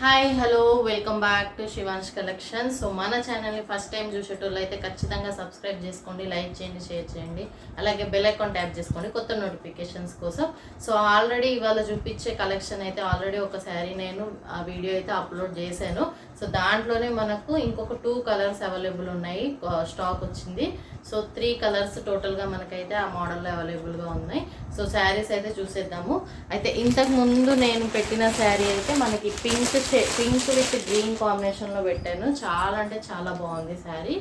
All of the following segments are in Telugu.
Hi hello welcome back to Shivansh collection so మన ఛానల్ని ఫస్ట్ టైం చూసేటోళ్ళు అయితే ఖచ్చితంగా సబ్స్క్రైబ్ చేసుకోండి లైక్ చేయండి షేర్ చేయండి. అలాగే బెల్ ఐకాన్ ట్యాప్ చేసుకోండి కొత్త నోటిఫికేషన్స్ కోసం. సో ఆల్రెడీ ఇవాళ చూపించే కలెక్షన్ అయితే ఆల్రెడీ ఒక శారీ నేను ఆ వీడియో అయితే అప్లోడ్ చేశాను. సో దాంట్లోనే మనకు ఇంకొక టూ కలర్స్ అవైలబుల్ ఉన్నాయి స్టాక్ వచ్చింది. సో త్రీ కలర్స్ టోటల్గా మనకైతే ఆ మోడల్లో అవైలబుల్గా ఉన్నాయి. సో శారీస్ అయితే చూసేద్దాము. అయితే ఇంతకు ముందు నేను పెట్టిన శారీ అయితే మనకి పింక్ పింక్ విత్ గ్రీన్ కాంబినేషన్లో పెట్టాను. చాలా అంటే చాలా బాగుంది శారీ.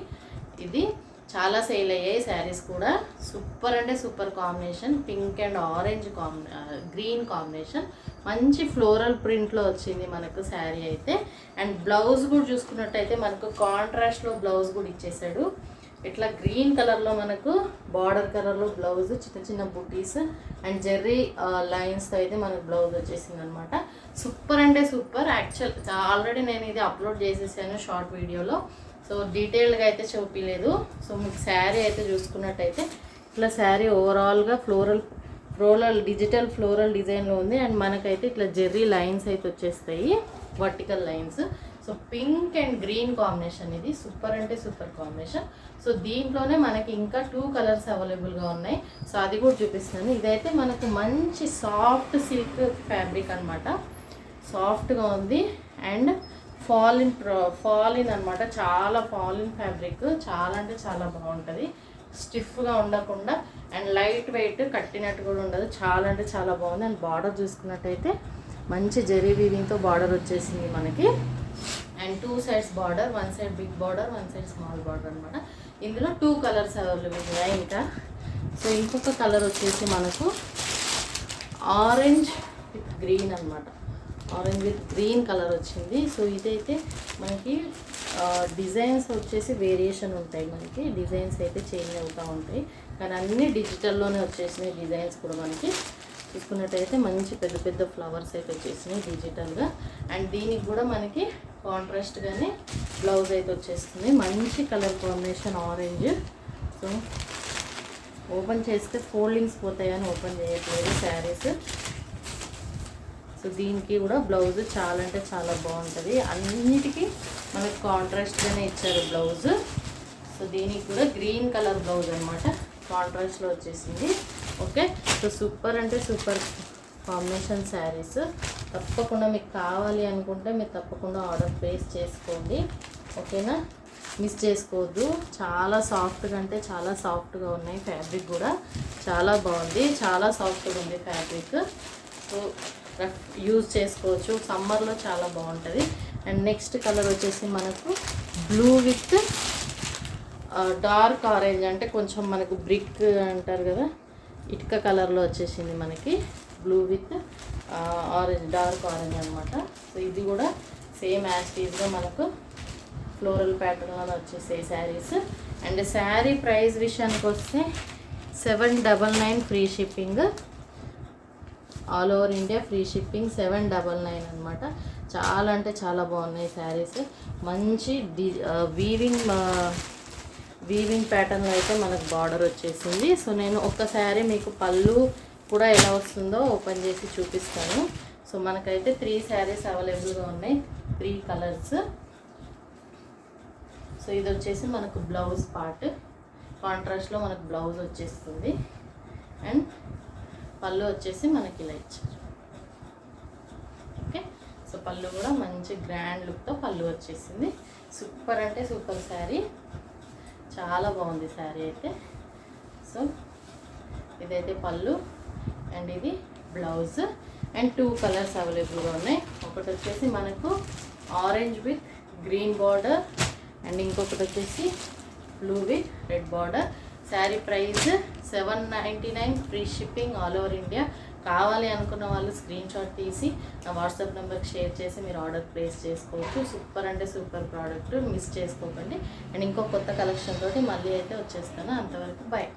ఇది చాలా సేల్ అయ్యాయి శారీస్ కూడా. సూపర్ అంటే super combination pink and orange కాంబినే green combination మంచి ఫ్లోరల్ ప్రింట్లో వచ్చింది మనకు శారీ అయితే. అండ్ బ్లౌజ్ కూడా చూసుకున్నట్టయితే మనకు కాంట్రాస్ట్లో బ్లౌజ్ కూడా ఇచ్చేసాడు. ఇట్లా గ్రీన్ కలర్లో మనకు బార్డర్ కలర్లో బ్లౌజ్ చిన్న చిన్న బుటీస్ అండ్ జెర్రీ లైన్స్తో అయితే మనకు బ్లౌజ్ వచ్చేసింది అనమాట సూపర్ అంటే సూపర్. యాక్చువల్ ఆల్రెడీ నేను ఇది అప్లోడ్ చేసేసాను షార్ట్ వీడియోలో. సో డీటెయిల్గా అయితే చూపించలేదు సో మీకు శారీ అయితే చూసుకున్నట్టయితే ఇట్లా శారీ ఓవరాల్గా ఫ్లోరల్ ఫ్లోరల్ డిజిటల్ ఫ్లోరల్ డిజైన్లో ఉంది. అండ్ మనకైతే ఇట్లా జెర్రీ లైన్స్ అయితే వచ్చేస్తాయి. Vertical lines. So pink and green combination ఇది. సూపర్ అంటే సూపర్ కాంబినేషన్. సో దీంట్లోనే మనకి ఇంకా టూ కలర్స్ అవైలబుల్గా ఉన్నాయి. సో అది కూడా చూపిస్తాను ఇదైతే మనకు మంచి సాఫ్ట్ సిల్క్ ఫ్యాబ్రిక్ అనమాట సాఫ్ట్గా ఉంది. అండ్ ఫాలిన్ ఫాలిన్ అనమాట చాలా ఫాలిన్ ఫ్యాబ్రిక్. చాలా అంటే చాలా బాగుంటుంది. స్టిఫ్గా ఉండకుండా అండ్ లైట్ వెయిట్ కట్టినట్టు కూడా ఉండదు. చాలా అంటే చాలా బాగుంది. అండ్ బార్డర్ చూసుకున్నట్టయితే మంచి జరీ వీవింగ్తో బార్డర్ వచ్చేసింది మనకి. Two sides border one side big border one side small border అనమాట ఇందులో టూ కలర్స్ అవైలబుల్ ఉన్నాయి ఇంకా సో ఇంకొక కలర్ వచ్చేసి మనకు ఆరెంజ్ విత్ గ్రీన్ అనమాట ఆరెంజ్ విత్ గ్రీన్ కలర్ వచ్చింది. సో ఇదైతే మనకి డిజైన్స్ వచ్చేసి వేరియేషన్ ఉంటాయి మనకి. డిజైన్స్ అయితే చేంజ్ అవుతూ ఉంటాయి. కానీ అన్ని డిజిటల్లోనే వచ్చేసినాయి డిజైన్స్ కూడా మనకి. చూసుకున్నట్టయితే మంచి పెద్ద పెద్ద ఫ్లవర్స్ అయితే వచ్చేసినాయి డిజిటల్గా. అండ్ దీనికి కూడా మనకి కాంట్రాస్ట్గానే బ్లౌజ్ అయితే వచ్చేస్తుంది. మంచి colour combination orange so open చేస్తే ఫోల్డింగ్స్ పోతాయని ఓపెన్ చేయట్లేదు శారీస్. సో దీనికి కూడా బ్లౌజ్ చాలా అంటే చాలా బాగుంటుంది. అన్నిటికీ మనకు కాంట్రాస్ట్గానే ఇచ్చారు బ్లౌజ్ సో దీనికి కూడా గ్రీన్ కలర్ బ్లౌజ్ అనమాట కాంట్రాస్ట్లో వచ్చేసింది. ఓకే సో సూపర్ అంటే సూపర్ కాంబినేషన్ శారీస్. తప్పకుండా మీకు కావాలి అనుకుంటే మీరు తప్పకుండా ఆర్డర్ ప్లేస్ చేసుకోండి. ఓకేనా? మిస్ చేసుకోవద్దు. చాలా సాఫ్ట్గా అంటే చాలా సాఫ్ట్గా ఉన్నాయి ఫ్యాబ్రిక్ కూడా. చాలా బాగుంది. చాలా సాఫ్ట్గా ఉంది ఫ్యాబ్రిక్. సో యూజ్ చేసుకోవచ్చు. సమ్మర్లో చాలా బాగుంటుంది. అండ్ నెక్స్ట్ కలర్ వచ్చేసి మనకు బ్లూ విత్ డార్క్ ఆరెంజ్ అంటే కొంచెం మనకు బ్రిక్ అంటారు కదా? ఇటుక కలర్లో వచ్చేసింది మనకి. Blue with orange dark orange అనమాట సో ఇది కూడా సేమ్ యాస్టీజ్గా మనకు ఫ్లోరల్ ప్యాటర్న్లో వచ్చేసాయి శారీస్ అండ్ శారీ ప్రైస్ విషయానికి వస్తే seven double nine free shipping all over India free shipping seven double nine అనమాట చాలా అంటే చాలా బాగున్నాయి శారీస్ మంచి డి వీవింగ్ వీవింగ్ ప్యాటర్న్లో అయితే మనకు బార్డర్ వచ్చేసింది. సో నేను ఒక శారీ మీకు పళ్ళు కూడా ఎలా వస్తుందో ఓపెన్ చేసి చూపిస్తాను. సో మనకైతే త్రీ శారీస్ అవైలబుల్గా ఉన్నాయి. Three colours. సో ఇది వచ్చేసి మనకు బ్లౌజ్ పార్ట్. కాంట్రాస్ట్లో మనకు బ్లౌజ్ వచ్చేస్తుంది. అండ్ పళ్ళు వచ్చేసి మనకి ఇలా ఇచ్చారు ఓకే? సో పళ్ళు కూడా మంచి గ్రాండ్ లుక్తో పళ్ళు వచ్చేసింది. సూపర్ అంటే సూపర్ శారీ. చాలా బాగుంది శారీ అయితే. సో ఇదైతే పళ్ళు. అండ్ ఇది బ్లౌజ్. అండ్ టూ కలర్స్ అవైలబుల్గా ఉన్నాయి. ఒకటి వచ్చేసి మనకు orange with green border. And ఇంకొకటి వచ్చేసి blue with red border. Sari price seven ninety nine free shipping all over India. కావాలి అనుకున్న వాళ్ళు స్క్రీన్ షాట్ తీసి నా వాట్సాప్ నెంబర్కి షేర్ చేసి మీరు ఆర్డర్ ప్లేస్ చేసుకోవచ్చు. సూపర్ అంటే సూపర్ ప్రోడక్ట్ మిస్ చేసుకోకండి. అండ్ ఇంకో కొత్త కలెక్షన్ తోటి మళ్ళీ అయితే వచ్చేస్తాను. అంతవరకు బాయ్